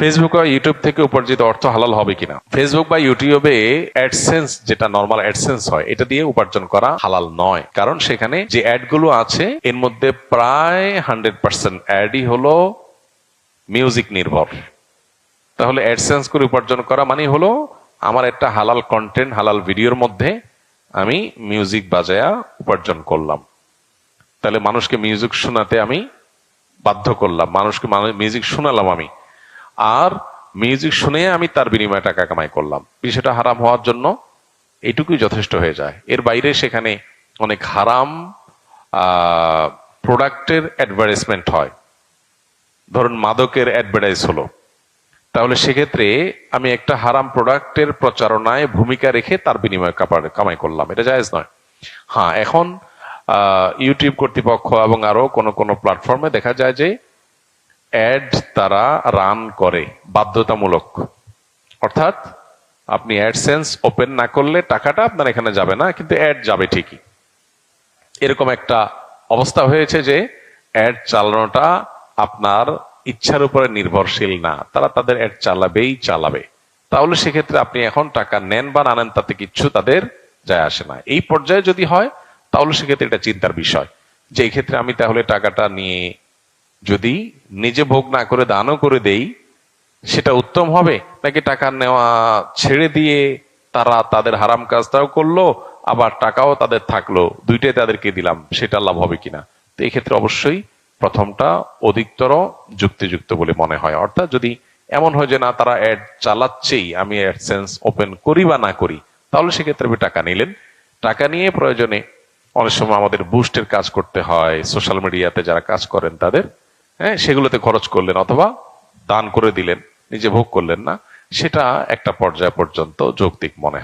Facebook বা YouTube থেকে উপার্জিত অর্থ হালাল হবে কিনা? ফেসবুক বা ইউটিউবে অ্যাডসেন্স যেটা নর্মাল অ্যাডসেন্স হয়, এটা দিয়ে উপার্জন করা হালাল নয়। কারণ সেখানে যে অ্যাডগুলো আছে, এর মধ্যে প্রায় হান্ড্রেড পার্সেন্ট অ্যাডই হলো মিউজিক নির্ভর। তাহলে অ্যাডসেন্স করে উপার্জন করা মানে হলো, আমার একটা হালাল কন্টেন্ট হালাল ভিডিওর মধ্যে আমি মিউজিক বাজায়া উপার্জন করলাম। তাহলে মানুষকে মিউজিক শোনাতে আমি বাধ্য করলাম। মানুষকে মিউজিক শোনালাম আমি। আর মিউজিক শুনে আমি তার বিনিময়ে টাকা কামাই করলাম। বিষয়টা হারাম হওয়ার জন্য এটুকুই যথেষ্ট হয়ে যায়। এর বাইরে সেখানে অনেক হারাম প্রোডাক্টের অ্যাডভার্টাইজমেন্ট হয়। ধরুন মাদকের অ্যাডভার্টাইজ হলো। তাহলে সেক্ষেত্রে আমি একটা হারাম প্রোডাক্টের প্রচারণায় ভূমিকা রেখে তার বিনিময়ে কামাই করলাম। এটা জায়েজ নয়। হ্যাঁ এখন ইউটিউব কর্তৃপক্ষ এবং আরও কোনো কোনো প্ল্যাটফর্মে দেখা যায় যে অ্যাড তারা রান করে, বাধ্যতামূলক। অর্থাৎ আপনি অ্যাডসেন্স ওপেন না করলে টাকাটা আপনার এখানে যাবে না, কিন্তু অ্যাড যাবে ঠিকই। এরকম একটা অবস্থা হয়েছে যে অ্যাড চালানোটা আপনার ইচ্ছার উপরে নির্ভরশীল না, তারা তাদের অ্যাড চালাবেই চালাবে। তাহলে সেক্ষেত্রে আপনি এখন টাকা নেন বা না নেন তাতে কিচ্ছু তাদের যায় আসে না। এই পর্যায়ে যদি হয়, তাহলে সেক্ষেত্রে এটা চিন্তার বিষয়। যে ক্ষেত্রে আমি তাহলে টাকাটা নিয়ে যদি নিজে ভোগ না করে দানও করে দেই, সেটা উত্তম হবে? নাকি টাকা নেওয়া ছেড়ে দিয়ে তারা তাদের হারাম কাজটাও করল, আবার টাকাও তাদের থাকল, দুইটাই তাদেরকে দিলাম, সেটা লাভ হবে কিনা? তো এই ক্ষেত্রে অবশ্যই প্রথমটা অধিকতর যুক্তিযুক্ত বলে মনে হয়। অর্থাৎ যদি এমন হয় যে না, তারা অ্যাড চালাচ্ছেই, আমি অ্যাডসেন্স ওপেন করি বা না করি, তাহলে সেক্ষেত্রে আপনি টাকা নিলেন। টাকা নিয়ে প্রয়োজনে অনেক সময় আমাদের বুস্টের কাজ করতে হয় সোশ্যাল মিডিয়াতে যারা কাজ করেন তাদের। হ্যাঁ সেগুলোতে খরচ করলেন অথবা দান করে দিলেন, নিজে ভোগ করলেন না, সেটা একটা পর্যায় পর্যন্ত যৌক্তিক মনে হয়।